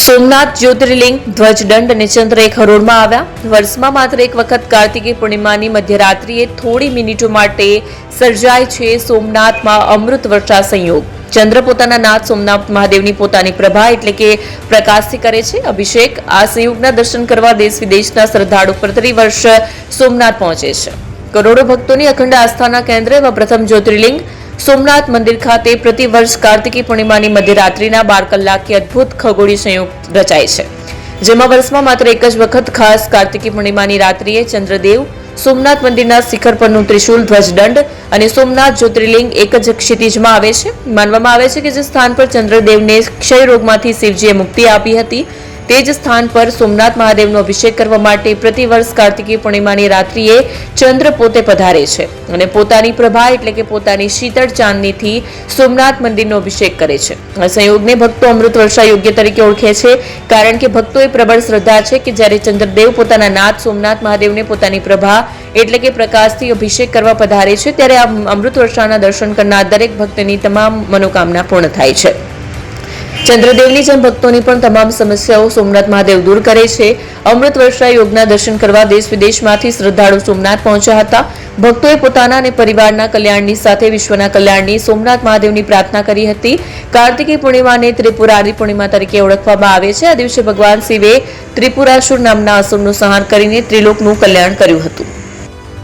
સોમનાથ જ્યોતિર્લિંગ, ધ્વજદંડ અને ચંદ્રરેખ હરોળમાં આવ્યા. વર્ષમાં માત્ર એક વખત કાર્તિકી પૂર્ણિમાની મધ્યરાત્રિએ થોડી મિનિટો માટે સર્જાય છે સોમનાથમાં અમૃત વર્ષા સંયોગ. ચંદ્ર પોતાના નાથ સોમનાથ મહાદેવની પોતાની પ્રભા એટલે કે પ્રકાશથી કરે છે અભિષેક. આ સંયોગના દર્શન કરવા દેશ વિદેશના શ્રદ્ધાળુ પ્રતિ વર્ષ સોમનાથ પહોંચે છે. કરોડો ભક્તોની અખંડ આસ્થાના કેન્દ્ર એવા પ્રથમ જ્યોતિર્લિંગ સોમનાથ મંદિર ખાતે પ્રતિ વર્ષ કાર્તિકી પૂર્ણિમાની મધ્યરાત્રિના બાર કલાકે અદ્ભુત ખગોળી સંયોગ રચાય છે. જેમાં વર્ષમાં માત્ર એક જ વખત ખાસ કાર્તિકી પૂર્ણિમાની રાત્રિએ ચંદ્રદેવ, સોમનાથ મંદિરના શિખર પરનું ત્રિશૂલ ધ્વજદંડ અને સોમનાથ જ્યોતિર્લિંગ એક જ ક્ષિતિજમાં આવે છે. માનવામાં આવે છે કે જે સ્થાન પર ચંદ્રદેવને ક્ષય રોગમાંથી શિવજીએ મુક્તિ આપી હતી તે જ સ્થાન પર સોમનાથ મહાદેવનો અભિષેક કરવા માટે પ્રતિ વર્ષ કાર્તિકી પૂર્ણિમાની રાત્રિએ ચંદ્ર પોતે પધારે છે અને પોતાની પ્રભા એટલે કે પોતાની શીતળ ચાંદનીથી સોમનાથ મંદિરનો અભિષેક કરે છે. સંયોગને ભક્તો અમૃત વર્ષા યોગ્ય તરીકે ઓળખે છે, કારણ કે ભક્તોએ પ્રબળ શ્રદ્ધા છે કે જ્યારે ચંદ્રદેવ પોતાના નાથ સોમનાથ મહાદેવને પોતાની પ્રભા એટલે કે પ્રકાશથી અભિષેક કરવા પધારે છે, ત્યારે આ અમૃત વર્ષાના દર્શન કરનાર દરેક ભક્તની તમામ મનોકામના પૂર્ણ થાય છે. ચંદ્રદેવની જેમ ભક્તોની પણ તમામ સમસ્યાઓ સોમનાથ મહાદેવ દૂર કરે છે. અમૃત વર્ષા યોગના દર્શન કરવા દેશ વિદેશમાંથી શ્રદ્ધાળુ સોમનાથ પહોંચ્યા હતા. ભક્તોએ પોતાના અને પરિવારના કલ્યાણની સાથે વિશ્વના કલ્યાણની સોમનાથ મહાદેવની પ્રાર્થના કરી હતી. કાર્તિકી પૂર્ણિમાને ત્રિપુરારી પૂર્ણિમા તરીકે ઓળખવામાં આવે છે. આ દિવસે ભગવાન શિવે ત્રિપુરાસુર નામના અસુરનું સંહાર કરીને ત્રિલોકનું કલ્યાણ કર્યું હતું.